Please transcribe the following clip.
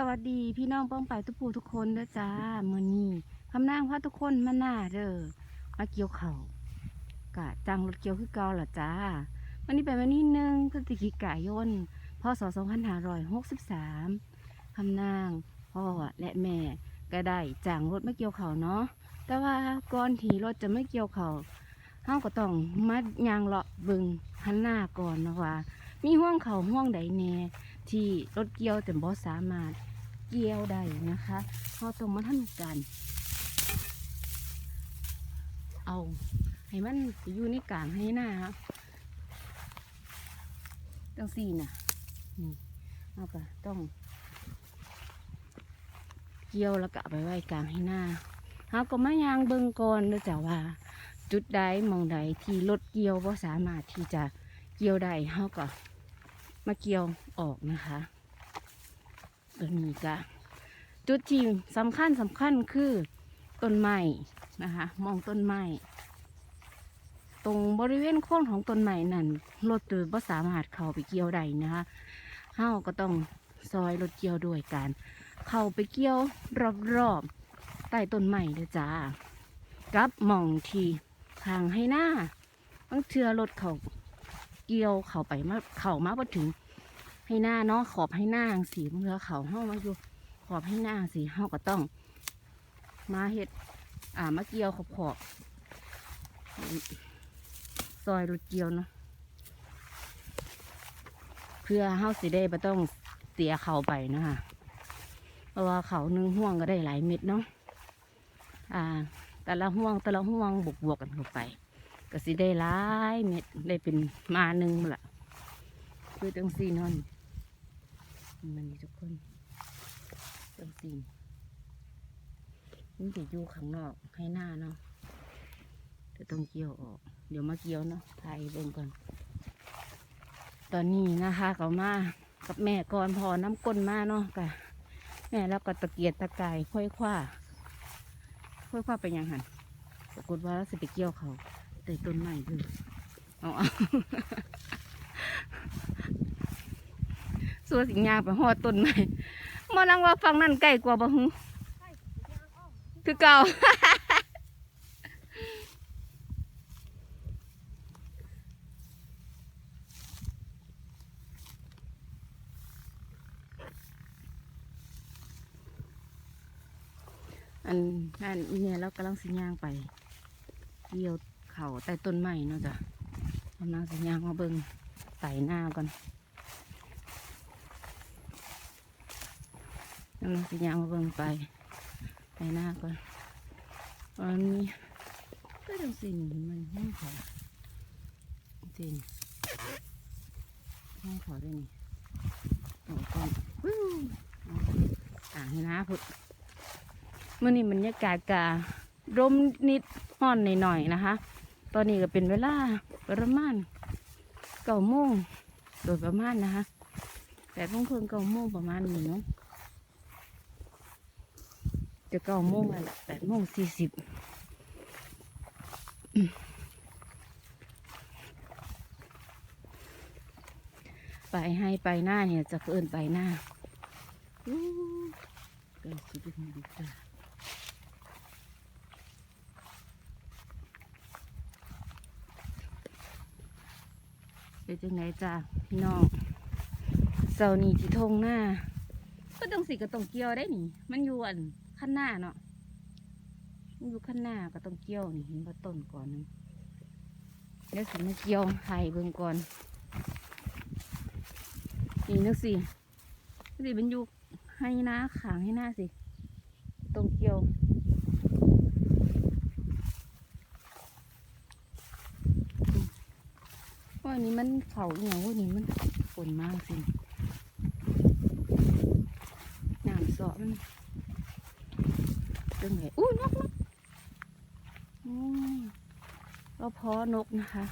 สวัสดีพี่น้องป้องไปทุกผู้ทุกคนเด้อจ้ามือนี้คำนางพาทุกคนมาหน้าเด้อมาเกี่ยวเขาวกะจังรถเกี่ยวคือเก่าล่ะจ้าวันนี้เป็นวันที่หนึ่งพฤศจิกายนพศ2563คำนางพ่อและแม่ก็ได้จ้างรถมาเกี่ยวเขาเนาะแต่ว่าก่อนที่รถจะไม่เกี่ยวเขาวเฮาก็ต้องมายางเลาะเบึงหันหน้าก่อนนะว่ามีห่วงเขาห่วงใดแน่ ที่รถเกี่ยวแต่บ่สามารถเกี่ยวได้นะคะเราต้องมาทำการเอาให้มันอยู่ในกลางให้หน้าครับจังสี่น่ะนี่เราก็ต้องเกี่ยวแล้วก็ไปไว้กลางให้หน้าเราก็มายางเบิงก่อนด้อจ้ะว่า จุดใดมองใดที่รถเกี่ยวบ่สามารถที่จะเกี่ยวได้เราก็ มาเกี่ยวออกนะคะตัวนี้ก็จุดที่สำคัญสำคัญคือต้นไม้นะคะ มองต้นไม้ตรงบริเวณโค่นของต้นไม้นั่นรถตัวบ่สามารถเข้าไปเกี่ยวได้นะคะเฮาก็ต้องซอยรถเกี่ยวด้วยการเข้าไปเกี่ยวรอบๆใต้ต้นไม้เด้อจ้ากับมองที่ทางให้หน้าบางเทือรถเขา เกี่ยวเข้าไปมาเข่ามาพอถึงให้หน้าเนาะขอบให้หน้างสีเมื่อเขาเฮามาอยู่ ขอบให้หน้างสีเฮาก็ต้อง มาเฮ็ดอ่ามาเกี่ยวขอบขอบซอยรถเกี่ยวเนาะเพื่อเฮาสิได้บ่ต้องเสียเขาไปนะคะเพราะว่าเขาหนึ่งห่วงก็ได้หลายเม็ดเนาะอ่า แต่ละห่วงแต่ละห่วงบวกบวกกันเข้าไป ก็สิได้หลายเม็ดได้เป็นมาหนึ่งละคือจังสี่นอนมันนี่ทุกคนจังสี่มันจะอยู่ข้างนอกให้หน้าเนาะจะต้องเกี่ยวออก เดี๋ยวมาเกี่ยวเนาะถ่ายเบิ่งก่อน ตอนนี้นะคะก็มากับแม่ก่อนพอน้ำก้นมาเนาะกะแม่แล้วก็ตะเกียกตะกายค่อยคว้าค่อยคว้าไปยังหันปรากฏว่าเราสิไปเกี่ยวเขา แต่ต้นใหม่เลยเอาเอาสัวสิงยางไปหอดต้นใหม่มานังว่าฟังนั่นใกล้กว่าบ่ฮึคือเก่าอันนั่นเนี่ยเรากำลังสิย่างไปเกี่ยว เขาใต้ต้นไม้เนาะจ้ะกำลังสิย่างมาเบิ่งไต่หน้าก่อนกำลังสิย่างมาเบิ่งไปไต่หน้าก่อนอันนี้ก็จังสิหนีมันห้องขาจริงห้องเขาได้นี่โอ้ก่อนวู้อ่างน้าพุดมื่อนี้บรรยากาศการ่มนิดห่อนหน่อยๆนะคะ ตอนนี้ก็เป็นเวลาประมาณเก้าโมงโดยประมาณนะคะแต่พงเพิ่งเก้าโมงประมาณนี้เนาะจะเก้าโมงแล้วแหละแปดโมงสี่สิบไปให้ไปหน้าเนี่ยจะเอินไปหน้าอู้เกิดชีวิตดี เป็นจังไหนจ้าพี่น้องเสานี่ที่ทงหน้า ก็ต้องสิก็ต้องเกี่ยวได้นี่ มันอยู่อันขั้นหน้าเนาะมันอยู่ขั้นหน้าก็ต้องเกี่ยวนี่เห็นว่าต้นก่อนนึงเดี๋ยวสิมาเกี่ยวไข่เบิ่งก่อนนี่นึกสิสิมันอยู่ให้หน้าขางให้หน้าสิต้องเกี่ยว ว่าอันนี้มันเขาอหย่างว่านี้มันฝนมากสิน้ำเสาะมันเรื่องไหนอู้นกนกอืมเราเพอนกนะคะ